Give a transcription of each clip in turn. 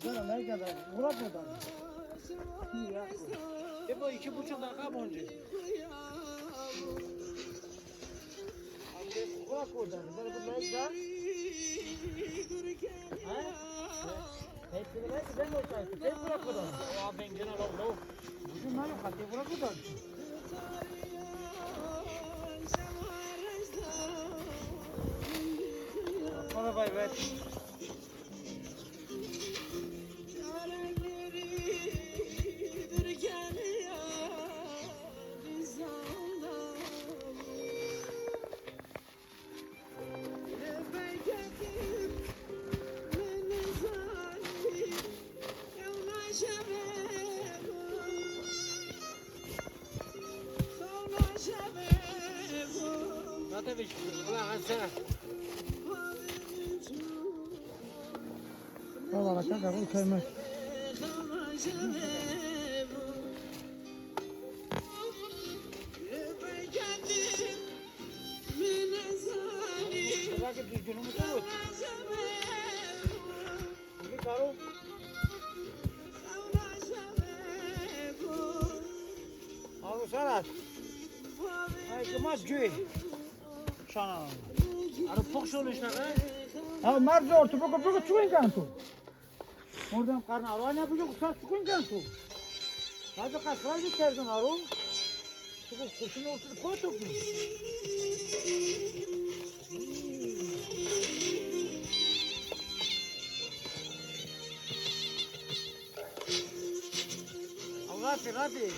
Sana ne kadar? Murat mı da? E bu iki buçuk dakika boncu. Murat orada. Ben bu ne kadar? Ha? Hepsini ben de ben de olsaydım. Ben Murat orada. O abi ben genel oldu. Bizim ne yok? Hadi Murat orada. Bana bay ver. Şey. Ulan sen. Valla kanka bu kaymak. Belki düzgünümü tut. Bir karo. Abi Serhat. Ay kımat cüy. Şana. Arı pokş oluş ne kadar? Ha marzo ortu bu bu çuğun kanto. Oradan karnı arı ne yapacak? Usta çıkın kansu. Hadi kaslar giterdin arı. Çıkıp kuşun ortasını koy toplu. Allah hadi.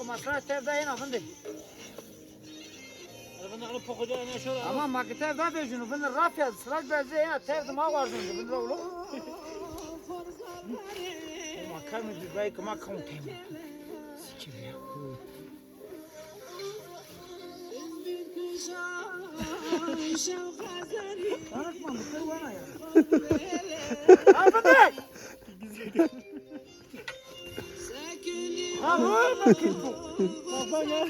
O masraf tevdayın afındı. Arabanda Ama makiter da bejunu bunu raf yaz sırak bezi ya terdim ha var bunu bunu oğlum. Makar mı düzbeyi kıma konteyim. Sikim ya. Tanıtma mısır bana ya. Afındı. Ha vur. Baba ya.